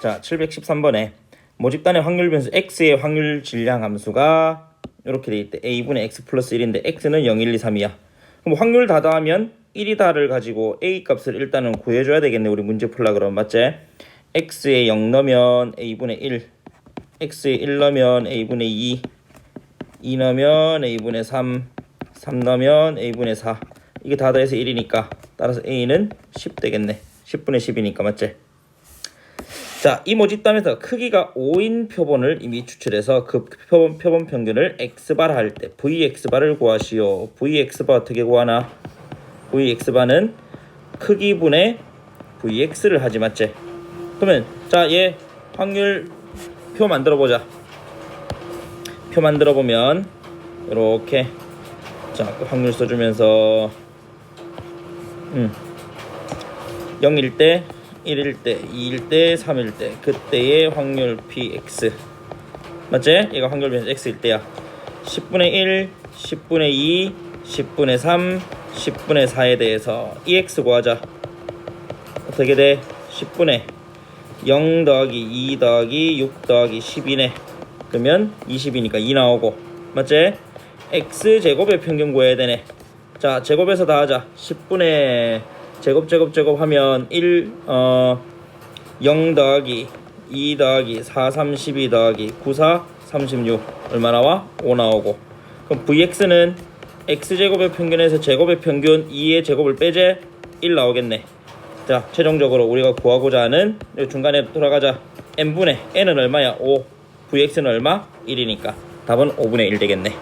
자, 713번에 모집단의 확률 변수 x의 확률 질량 함수가 이렇게 돼 있대. a분의 x 플러스 1인데 x는 0, 1, 2, 3이야. 그럼 확률 다 더하면 1이다를 가지고 a 값을 일단은 구해줘야 되겠네. 우리 문제 풀라 그러면 맞지? x에 0 넣으면 a분의 1, x에 1 넣으면 a분의 2, 2 넣으면 a분의 3, 3 넣으면 a분의 4. 이게 다 더해서 1이니까 따라서 a는 10 되겠네. 10분의 10이니까 맞지? 자, 이 모집담에서 크기가 5인 표본을 이미 추출해서 그 표본, 표본 평균을 xbar 할때 vxbar을 구하시오. vxbar 어떻게 구하나? vxbar은 크기분의 vx를 하지 맞지? 그러면 자, 얘 확률 표 만들어 보자. 표 만들어 보면 이렇게 자, 그 확률 써주면서 음. 0일 때, 1일 때, 2일 때, 3일 때 그때의 확률 px. 맞지? 얘가 확률 변수 x일 때야. 10분의 1, 10분의 2, 10분의 3, 10분의 4에 대해서 ex 구하자. 어떻게 돼? 10분의 0 더하기 2 더하기 6 더하기 10이네. 그러면 20이니까 2 나오고. 맞지? x 제곱의 평균 구해야 되네. 자 제곱해서 다 하자. 10분의 제곱 제곱 제곱 하면 1 어, 0 더하기 2 더하기 4 32 더하기 9 4 36 얼마 나와? 5 나오고 그럼 vx는 x제곱의 평균에서 제곱의 평균 2의 제곱을 빼제 1 나오겠네 자 최종적으로 우리가 구하고자 하는 중간에 돌아가자 n분의 n은 얼마야? 5 vx는 얼마? 1이니까 답은 5분의 1 되겠네